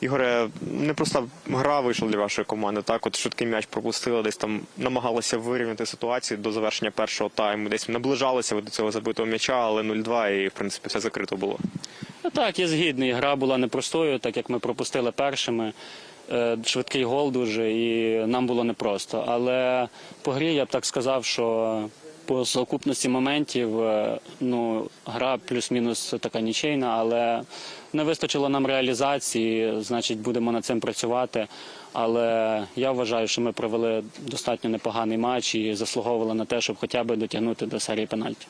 Ігоре, непроста гра вийшла для вашої команди. Так, от швидкий м'яч пропустили, десь там намагалися вирівняти ситуацію до завершення першого тайму. Десь наближалися ви до цього забитого м'яча, але 0-2 і в принципі все закрито було. Ну, Так, я згідний. Гра була непростою, так як ми пропустили першими. Е, Швидкий гол дуже, і нам було непросто. Але по грі я б так сказав, що по сукупності моментів е, ну, гра плюс-мінус така нічейна, але не вистачило нам реалізації, значить, будемо над цим працювати. Але я вважаю, що ми провели достатньо непоганий матч і заслуговували на те, щоб хоча б дотягнути до серії пенальті.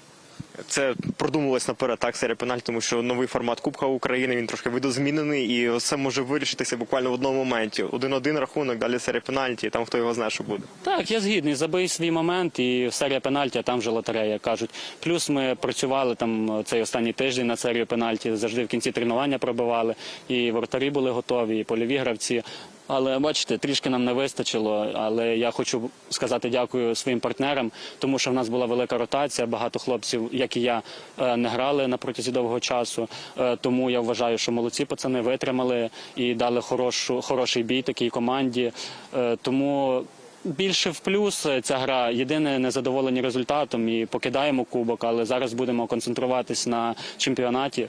Це продумувалось наперед, так, серія пенальті, тому що новий формат Кубка України він трошки видозмінений, і все може вирішитися буквально в одному моменті. Один-один рахунок, далі серія пенальті, там хто його знає, що буде. Так, я згідний. Забий свій момент і серія пенальті, а там вже лотерея кажуть. Плюс ми працювали там цей останній тиждень на серію пенальті. Завжди в кінці тренування пробивали. І вратарі були готові, і польові гравці. Але бачите, трішки нам не вистачило. Але я хочу сказати дякую своїм партнерам, тому що в нас була велика ротація. Багато хлопців, як і я, е, не грали на протязі довгого часу. Е, Тому я вважаю, що молодці пацани витримали і дали хорошу, хороший бій такій команді. Е, Тому Більше в плюс ця гра. Єдине незадоволені результатом і покидаємо кубок, але зараз будемо концентруватись на чемпіонаті.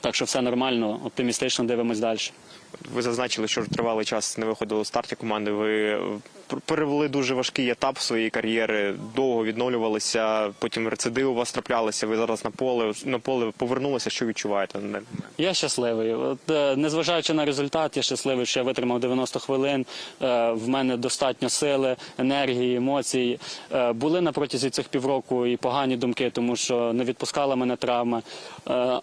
Так що все нормально, оптимістично дивимось далі. Ви зазначили, що тривалий час не виходило в старті команди. Ви пер- перевели дуже важкий етап своєї кар'єри, довго відновлювалися, потім рецидиви у вас траплялися. Ви зараз на поле на поле повернулися. Що відчуваєте? Я щасливий. От, е, незважаючи на результат, я щасливий, що я витримав 90 хвилин. Е, В мене достатньо сили, енергії, емоцій. Е, Були на протязі цих півроку і погані думки, тому що не відпускала мене травма.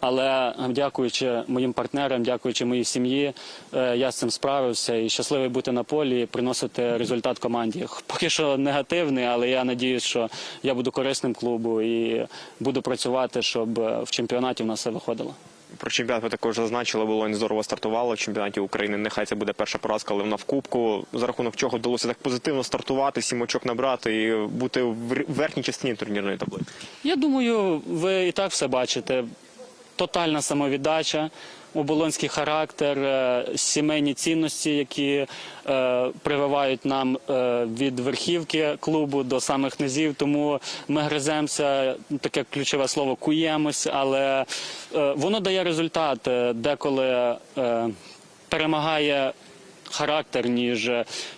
Але дякуючи моїм партнерам, дякуючи моїй сім'ї, е, я з цим справився і щасливий бути на полі, приносити результат команді. Поки що негативний, але я надіюсь, що я буду корисним клубу і буду працювати, щоб е, в чемпіонаті в нас все виходило. Про чемпіонат ви також зазначили, було здорово стартувало в чемпіонаті України. Нехай це буде перша поразка, але вона в кубку. За рахунок чого вдалося так позитивно стартувати, сім очок набрати і бути в верхній частині турнірної таблиці. Я думаю, ви і так все бачите. Тотальна самовіддача, оболонський характер, е, сімейні цінності, які е, прививають нам е, від верхівки клубу до самих низів. Тому ми гриземося, таке ключове слово куємось, але воно дає результат. Деколи перемагає характер, ніж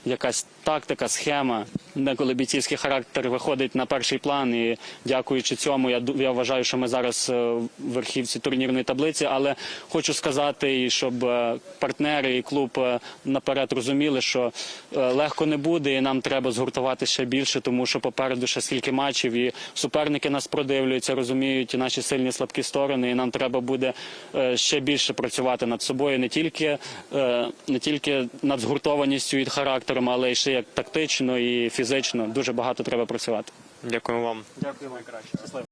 якась тактика, схема. Деколи бійцівський характер виходить на перший план, і дякуючи цьому, я, я вважаю, що ми зараз е, в верхівці турнірної таблиці. Але хочу сказати, і щоб е, партнери і клуб е, наперед розуміли, що легко не буде, і нам треба згуртувати ще більше, тому що попереду ще скільки матчів, і суперники нас продивлюються, розуміють наші сильні слабкі сторони, і нам треба буде ще більше працювати над собою, не тільки, не тільки над згуртованістю і характером, але й ще як тактично і фізично. Дуже багато треба працювати. Дякую вам. Дякую, найкраще. Щасливо.